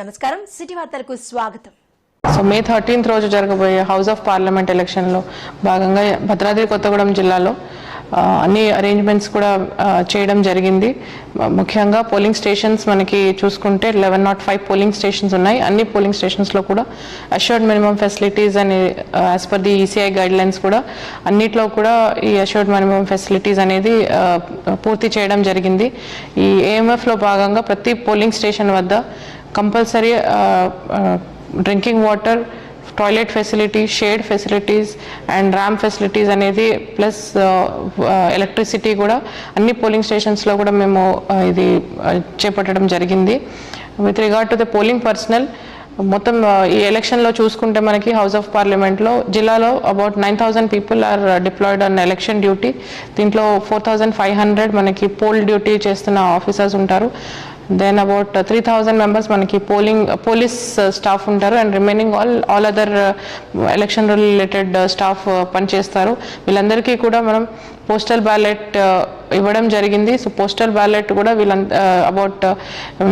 నమస్కారం. సిటీ వార్తలకు స్వాగతం. సో మే థర్టీన్త్ రోజు జరగబోయే హౌస్ ఆఫ్ పార్లమెంట్ ఎలక్షన్లో భాగంగా భద్రాద్రి కొత్తగూడెం జిల్లాలో అన్ని అరేంజ్మెంట్స్ కూడా చేయడం జరిగింది. ముఖ్యంగా పోలింగ్ స్టేషన్స్ మనకి చూసుకుంటే eleven naught five polling stations ఉన్నాయి. అన్ని పోలింగ్ స్టేషన్స్లో కూడా అష్యూర్డ్ మినిమం ఫెసిలిటీస్ అని as per the ECI guidelines కూడా అన్నిట్లో కూడా ఈ అష్యూర్డ్ మినిమం ఫెసిలిటీస్ అనేది పూర్తి చేయడం జరిగింది. ఈ ఏఎంఎఫ్లో భాగంగా ప్రతి పోలింగ్ స్టేషన్ వద్ద compulsory drinking water toilet facility shade facilities and ramp facilities అనేది ప్లస్ ఎలక్ట్రిసిటీ కూడా అన్ని పోలింగ్ స్టేషన్స్లో కూడా మేము ఇది చేపట్టడం జరిగింది. With regard to the polling personnel మొత్తం ఈ ఎలక్షన్లో చూసుకుంటే మనకి హౌస్ ఆఫ్ పార్లమెంట్లో జిల్లాలో about nine thousand people are deployed on election duty దీంట్లో ఫోర్ థౌజండ్ ఫైవ్ హండ్రెడ్ మనకి పోల్ డ్యూటీ చేస్తున్న ఆఫీసర్స్ ఉంటారు. Then about three thousand members మనకి పోలింగ్ పోలీస్ స్టాఫ్ ఉంటారు. And remaining all all other election related staff పనిచేస్తారు. వీళ్ళందరికీ కూడా మనం పోస్టల్ బ్యాలెట్ uh, ఇవ్వడం జరిగింది. సో పోస్టల్ బ్యాలెట్ కూడా వీళ్ళంత అబౌట్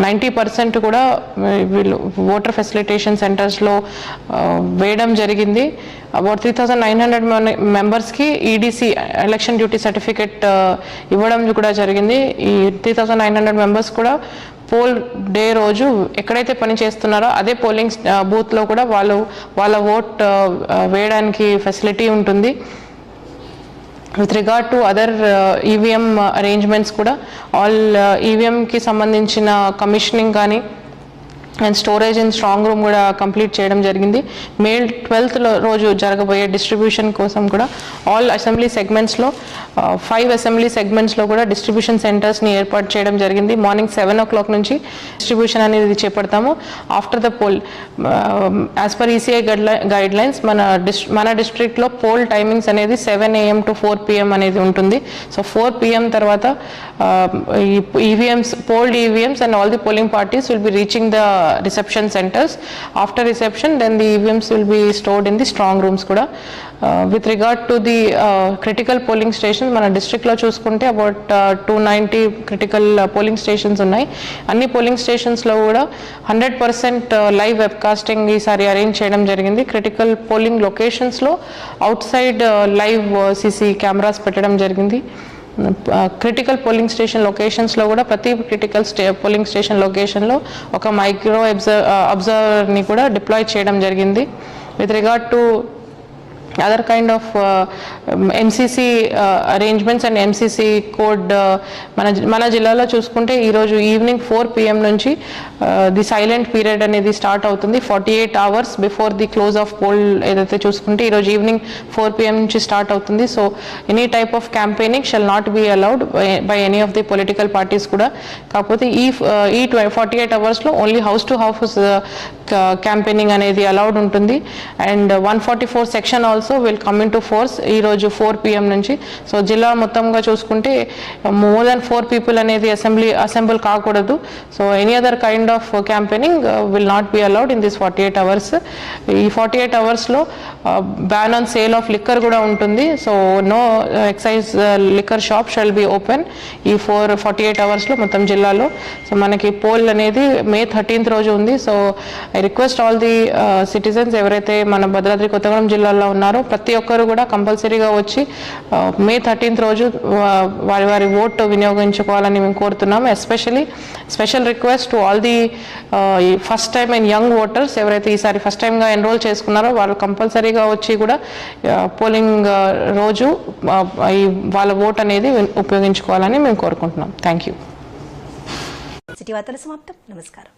నైంటీ పర్సెంట్ కూడా uh, వీళ్ళు ఓటర్ ఫెసిలిటేషన్ సెంటర్స్లో వేయడం జరిగింది. About three thousand nine hundred మెంబర్స్కి ఈడీసీ ఎలక్షన్ డ్యూటీ సర్టిఫికెట్ ఇవ్వడం కూడా జరిగింది. ఈ three thousand nine hundred members కూడా పోల్ డే రోజు ఎక్కడైతే పని చేస్తున్నారో అదే పోలింగ్ బూత్లో కూడా వాళ్ళు వాళ్ళ ఓట్ వేయడానికి ఫెసిలిటీ ఉంటుంది. With regard to other EVM arrangements కూడా ఆల్ ఈవీఎంకి సంబంధించిన కమిషనింగ్ కానీ and storage and strong room కూడా కంప్లీట్ చేయడం జరిగింది. మే ట్వెల్త్ రోజు జరగబోయే డిస్ట్రిబ్యూషన్ కోసం కూడా ఆల్ అసెంబ్లీ సెగ్మెంట్స్లో ఫైవ్ అసెంబ్లీ సెగ్మెంట్స్లో కూడా డిస్ట్రిబ్యూషన్ సెంటర్స్ని ఏర్పాటు చేయడం జరిగింది. మార్నింగ్ సెవెన్ ఓ క్లాక్ నుంచి డిస్ట్రిబ్యూషన్ అనేది చేపడతాము. After the poll as per ECI guidelines మన డిస్ మన డిస్ట్రిక్ట్లో పోల్ టైమింగ్స్ అనేది seven AM to four PM అనేది ఉంటుంది. సో ఫోర్ పిఎం తర్వాత ఈ EVMs polled EVMs and all the polling parties will be reaching the reception centres after reception then the EVMs will be stored in the strong rooms కూడా with regard to the critical polling station మన డిస్ట్రిక్ట్లో చూసుకుంటే about two ninety critical polling stations ఉన్నాయి అన్ని polling స్టేషన్స్లో కూడా hundred percent live webcasting ఈసారి arrange చేయడం జరిగింది క్రిటికల్ పోలింగ్ లొకేషన్స్లో out side live CC cameras పెట్టడం జరిగింది క్రిటికల్ పోలింగ్ స్టేషన్ లొకేషన్స్లో కూడా ప్రతి క్రిటికల్ స్టే పోలింగ్ స్టేషన్ లొకేషన్లో ఒక మైక్రో అబ్జర్వ్ అబ్జర్వర్ని కూడా డిప్లాయ్ చేయడం జరిగింది. With regard to other kind of MCC arrangements and MCC code మన మన జిల్లాలో చూసుకుంటే ఈరోజు ఈవినింగ్ ఫోర్ పిఎం నుంచి ది సైలెంట్ పీరియడ్ అనేది స్టార్ట్ అవుతుంది. Forty eight hours before the close of poll ఏదైతే చూసుకుంటే ఈరోజు ఈవినింగ్ ఫోర్ పిఎం నుంచి స్టార్ట్ అవుతుంది. So any type of campaigning shall not be allowed by any of the political parties కూడా. కాకపోతే ఈ uh, ఈ ఫార్టీ ఎయిట్ అవర్స్లో only house to house campaigning అనేది అలౌడ్ ఉంటుంది. And one forty four section also will come into force ఈరోజు four PM నుంచి. So జిల్లా మొత్తంగా చూసుకుంటే మోర్ దాన్ ఫోర్ పీపుల్ అనేది అసెంబ్లీ అసెంబ్ల్ కాకూడదు. So any other kind of campaigning will not be allowed in this forty eight hours ఈ forty eight అవర్స్లో ban on sale of liquor కూడా ఉంటుంది. So no excise liquor shop shall be open ఈ four forty eight అవర్స్లో మొత్తం జిల్లాలో. So మనకి pole అనేది మే థర్టీన్త్ రోజు ఉంది. So I request all the citizens ఎవరైతే మన భద్రాద్రి కొత్తగూడెం జిల్లాలో ఉన్నారో ప్రతి ఒక్కరు కూడా కంపల్సరీగా వచ్చి మే థర్టీన్త్ రోజు వారి వారి ఓటు వినియోగించుకోవాలని మేము కోరుతున్నాము. Especially special request to all the first time and young voters ఎవరైతే ఈసారి ఫస్ట్ టైంగా ఎన్రోల్ చేసుకున్నారో వాళ్ళు కంపల్సరీగా వచ్చి కూడా పోలింగ్ రోజు ఈ వాళ్ళ ఓట్ అనేది ఉపయోగించుకోవాలని మేము కోరుకుంటున్నాం. థ్యాంక్ యూ సిటీ వార్తల సమాప్తం. నమస్కారం.